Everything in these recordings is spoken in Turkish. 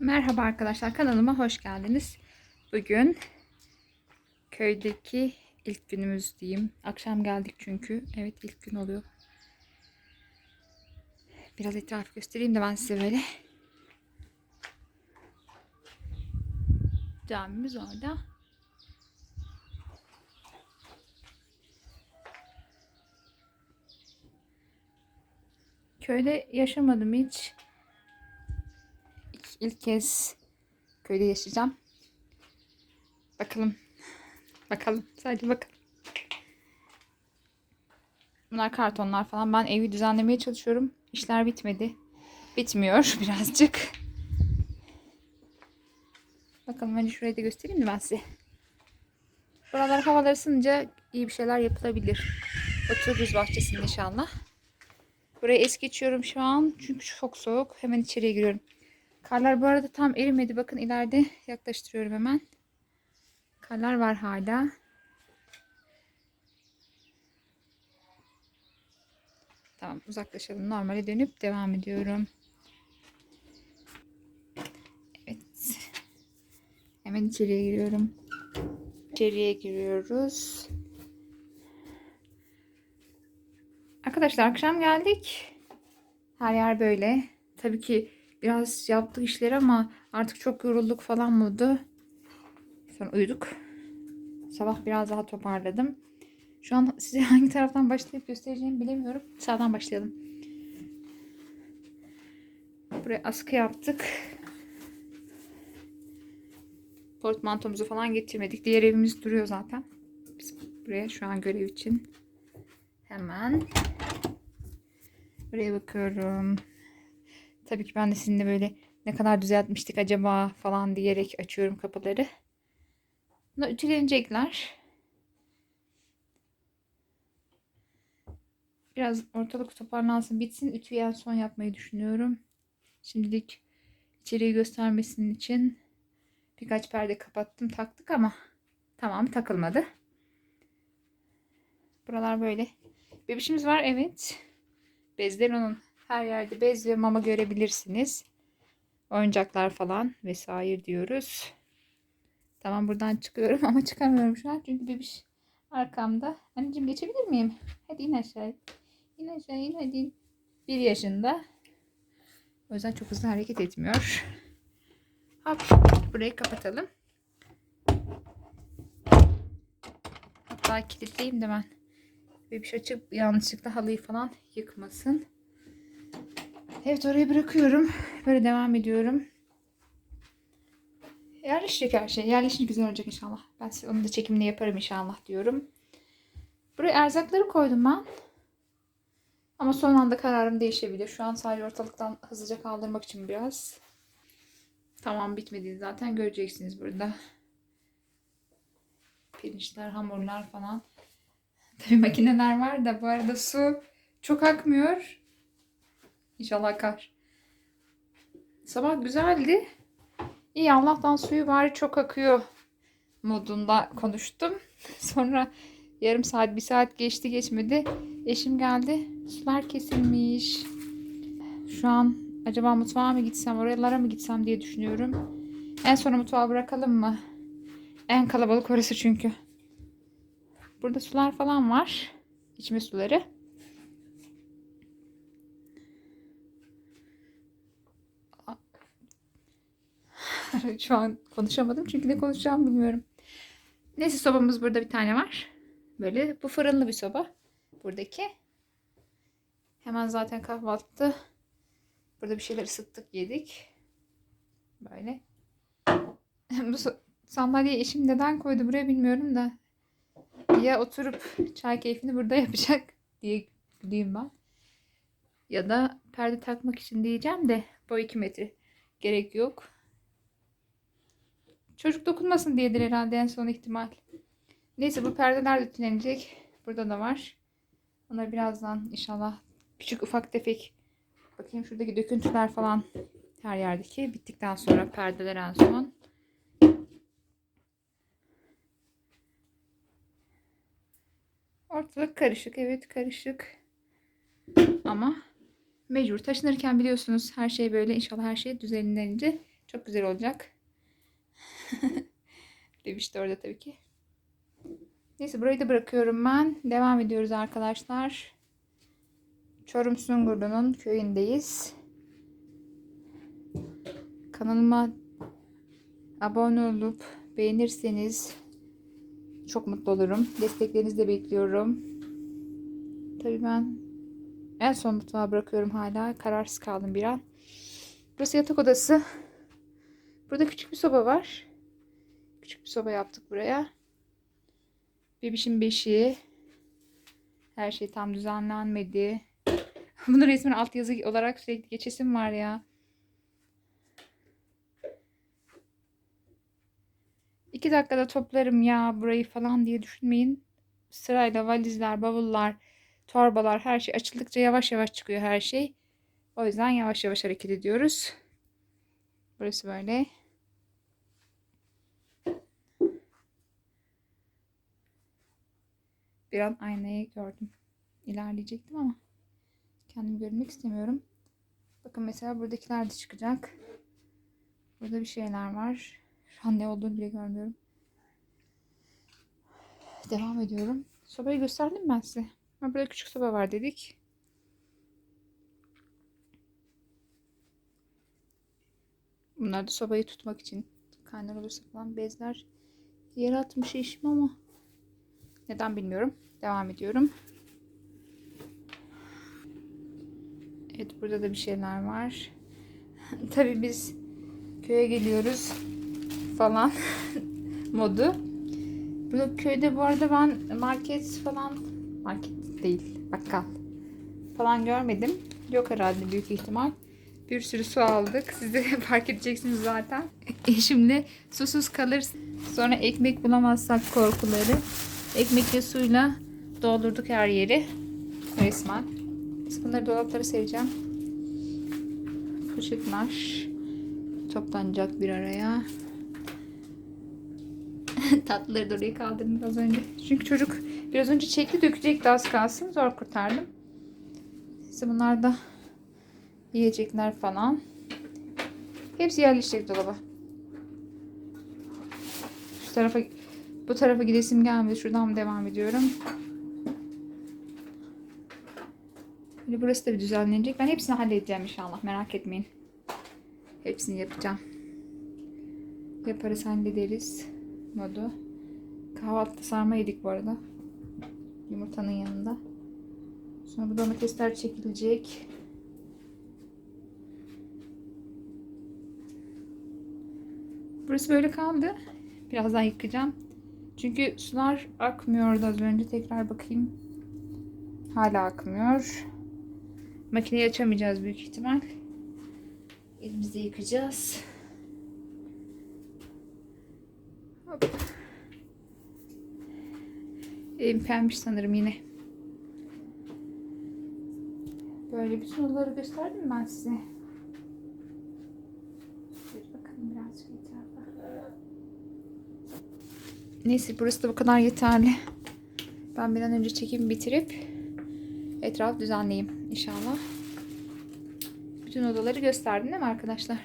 Merhaba arkadaşlar kanalıma hoş geldiniz. Bugün köydeki ilk günümüz diyeyim. Akşam geldik çünkü. Evet ilk gün oluyor. Biraz etrafı göstereyim de ben size böyle. Camimiz orada. Köyde yaşamadım hiç. İlk, kez köyde yaşayacağım. Bakalım. Bakalım. Sadece bakalım. Bunlar kartonlar falan. Ben evi düzenlemeye çalışıyorum. İşler bitmedi. Bitmiyor birazcık. Bakalım önce şurayı da göstereyim mi ben size? Buralar havalar ısınınca iyi bir şeyler yapılabilir. Otururuz bahçesinde inşallah. Burayı es geçiyorum şu an. Çünkü çok soğuk. Hemen içeriye giriyorum. Karlar bu arada tam erimedi. Bakın ileride yaklaştırıyorum hemen. Karlar var hala. Tamam uzaklaşalım. Normale dönüp devam ediyorum. Evet. Hemen içeriye giriyorum. İçeriye giriyoruz. Arkadaşlar akşam geldik. Her yer böyle. Tabii ki biraz yaptık işleri ama artık çok yorulduk falan mıydı? Sonra uyuduk. Sabah biraz daha toparladım. Şu an size hangi taraftan başlayıp göstereceğimi bilemiyorum. Sağdan başlayalım. Buraya askı yaptık. Portmantomuzu falan getirmedik. Diğer evimiz duruyor zaten. Biz buraya şu an görev için. Hemen buraya bakıyorum. Tabii ki ben de sizinle böyle ne kadar düzeltmiştik acaba falan diyerek açıyorum kapıları. Bunlar ütülenecekler. Biraz ortalık toparlansın bitsin. Ütüyü en son yapmayı düşünüyorum. Şimdilik içeriği göstermesinin için birkaç perde kapattım taktık ama tamam takılmadı. Buralar böyle. Bebişimiz var evet. Bezler onun her yerde bez ve mama görebilirsiniz. Oyuncaklar falan vesaire diyoruz. Tamam buradan çıkıyorum ama çıkamıyorum şu an. Çünkü bebiş arkamda. Anneciğim geçebilir miyim? Hadi in aşağı. İn aşağı in hadi. Bir yaşında. O yüzden çok hızlı hareket etmiyor. Hop burayı kapatalım. Hatta kilitleyeyim de ben. Bebiş açıp yanlışlıkla halıyı falan yıkmasın. Evet oraya bırakıyorum. Böyle devam ediyorum. Yerleşecek her şey. Yerleşince güzel olacak inşallah. Ben onun da çekimini yaparım inşallah diyorum. Buraya erzakları koydum ben. Ama son anda kararım değişebilir. Şu an sadece ortalıktan hızlıca kaldırmak için biraz. Tamam bitmedi zaten göreceksiniz burada. Pirinçler, hamurlar falan. Tabii makineler var da bu arada su çok akmıyor. İnşallah akar. Sabah güzeldi. İyi Allah'tan suyu bari çok akıyor modunda konuştum. Sonra yarım saat bir saat geçti geçmedi. Eşim geldi. Sular kesilmiş. Şu an acaba mutfağa mı gitsem oralara mı gitsem diye düşünüyorum. En sona mutfağa bırakalım mı? En kalabalık orası çünkü. Burada sular falan var. İçme suları. Şu an konuşamadım çünkü ne konuşacağımı bilmiyorum. Neyse sobamız burada bir tane var. Böyle bu fırınlı bir soba. Buradaki. Hemen zaten kahvaltı. Burada bir şeyler ısıttık yedik. Böyle. bu sandalyeyi eşim neden koydu buraya bilmiyorum da. Ya oturup çay keyfini burada yapacak diye diyeyim ben. Ya da perde takmak için diyeceğim de boy 2 metre. Gerek yok. Çocuk dokunmasın diyedir herhalde en son ihtimal. Neyse bu perdeler de ütülenecek. Burada da var. Onları birazdan inşallah küçük ufak tefek bakayım şuradaki döküntüler falan her yerdeki bittikten sonra perdeler en son. Ortalık karışık. Evet karışık. Ama mecbur taşınırken biliyorsunuz her şey böyle inşallah her şey düzenilince Çok güzel olacak. Bebiş de orada tabii ki. Neyse burayı da bırakıyorum ben. Devam ediyoruz arkadaşlar. Çorum Sungurlu'nun köyündeyiz. Kanalıma abone olup beğenirseniz çok mutlu olurum. Desteklerinizi de bekliyorum. Tabii ben en son mutfağa bırakıyorum hala. Kararsız kaldım bir an. Burası yatak odası. Burada küçük bir soba var. Küçük bir soba yaptık buraya. Bebişin beşiği. Her şey tam düzenlenmedi. Bunu resmen altyazı olarak sürekli geçesim var ya. İki dakikada toplarım ya burayı falan diye düşünmeyin. Sırayla valizler, bavullar, torbalar her şey açıldıkça yavaş yavaş çıkıyor her şey. O yüzden yavaş yavaş hareket ediyoruz. Burası böyle. Bir an aynayı gördüm. İlerleyecektim ama kendimi görmek istemiyorum. Bakın mesela buradakiler de çıkacak. Burada bir şeyler var. Şu an ne olduğunu bile görmüyorum. Devam ediyorum. Sobayı gösterdim ben size. Ha, burada küçük soba var dedik. Bunlar da sobayı tutmak için kaynar olursa falan bezler yere atmış eşim ama neden bilmiyorum. Devam ediyorum. Evet burada da bir şeyler var. Tabii biz köye geliyoruz falan modu. Burada köyde bu arada ben market falan market değil bakkal falan görmedim. Yok herhalde büyük ihtimal. Bir sürü su aldık. Siz de fark edeceksiniz zaten. Eşimle susuz kalır. Sonra ekmek bulamazsak korkuları. Ekmekle suyla doldurduk her yeri. Resmen. Bunları dolaplara sereceğim. Poşetler toplanacak bir araya. Tatlıları da oraya kaldırdım az önce. Çünkü çocuk biraz önce çekti dökecekti az kalsın. Zor kurtardım. İşte bunlar da yiyecekler falan. Hepsi yerleşecek dolaba. Şu tarafa bu tarafa gidesim gelmedi. Şuradan devam ediyorum? Böyle burası da bir düzenlenecek. Ben hepsini halledeceğim inşallah. Merak etmeyin. Hepsini yapacağım. Yaparız hallederiz. Modu. Kahvaltıda sarma yedik bu arada. Yumurtanın yanında. Sonra bu domatesler çekilecek. Burası böyle kaldı. Birazdan yıkayacağım. Çünkü sular akmıyordu az önce. Tekrar bakayım. Hala akmıyor. Makineyi açamayacağız büyük ihtimal. Elimizde yıkayacağız. Hop. Sanırım yine. Böyle bütün odaları gösterdim ben size. Bir bakalım birazcık etrafa. Neyse burası da bu kadar yeterli. Ben bir an önce çekimi bitirip etraf düzenleyeyim inşallah. Bütün odaları gösterdim değil mi arkadaşlar?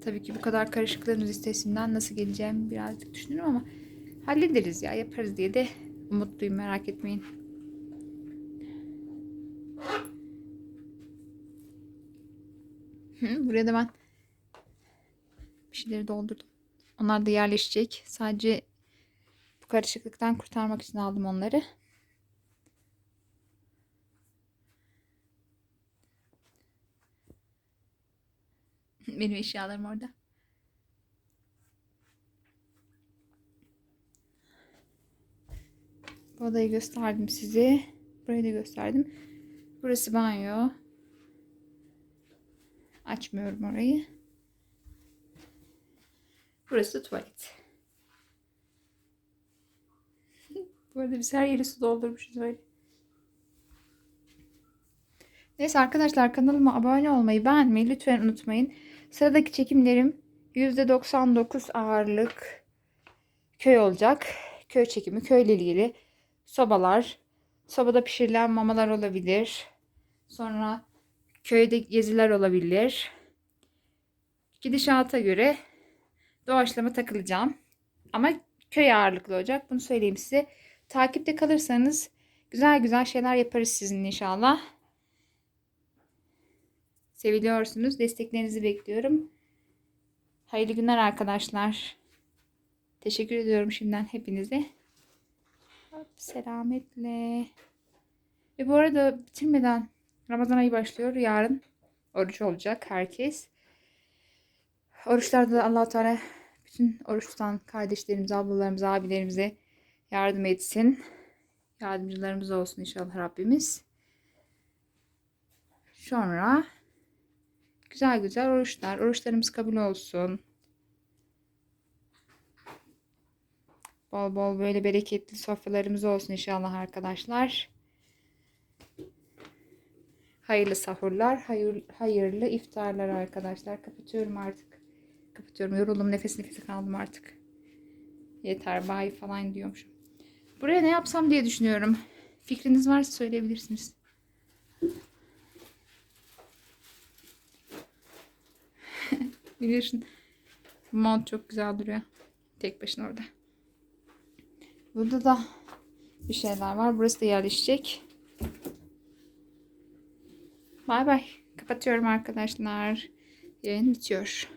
Tabii ki bu kadar karışıklığın üstesinden nasıl geleceğim birazcık düşünüyorum ama hallederiz ya yaparız diye de umutluyum merak etmeyin. Buraya da ben bir şeyleri doldurdum. Onlar da yerleşecek. Sadece bu karışıklıktan kurtarmak için aldım onları. Benim eşyalarım orada. Bu odayı gösterdim size. Burayı da gösterdim. Burası banyo. Açmıyorum orayı. Burası tuvalet. Bu arada biz her yeri su doldurmuşuz böyle. Neyse arkadaşlar kanalıma abone olmayı, beğenmeyi lütfen unutmayın. Sıradaki çekimlerim %99 ağırlık köy olacak. Köy çekimi, köyle ilgili sobalar, sobada pişirilen mamalar olabilir. Sonra köyde geziler olabilir. Gidişata göre doğaçlama takılacağım. Ama köy ağırlıklı olacak. Bunu söyleyeyim size. Takipte kalırsanız güzel güzel şeyler yaparız sizinle inşallah. Seviliyorsunuz. Desteklerinizi bekliyorum. Hayırlı günler arkadaşlar. Teşekkür ediyorum şimdiden hepinize. Hop, Selametle. Ve bu arada bitirmeden Ramazan ayı başlıyor. Yarın oruç olacak herkes. Oruçlarda da allah Teala bütün oruç tutan kardeşlerimize, ablalarımıza, abilerimize yardım etsin. Yardımcılarımız olsun inşallah Rabbimiz. Sonra güzel güzel oruçlar. Oruçlarımız kabul olsun. Bol bol böyle bereketli sofralarımız olsun inşallah arkadaşlar. Hayırlı sahurlar, hayır, hayırlı iftarlar arkadaşlar. Kapatıyorum artık. Kapatıyorum. Yoruldum. Nefes nefese kaldım artık. Yeter. Bye falan diyormuşum. Buraya ne yapsam diye düşünüyorum. Fikriniz varsa söyleyebilirsiniz. Biliyorsun. Mont çok güzel duruyor. Tek başına orada. Burada da bir şeyler var. Burası da yerleşecek. Bay bay. Kapatıyorum arkadaşlar. Yayın bitiyor.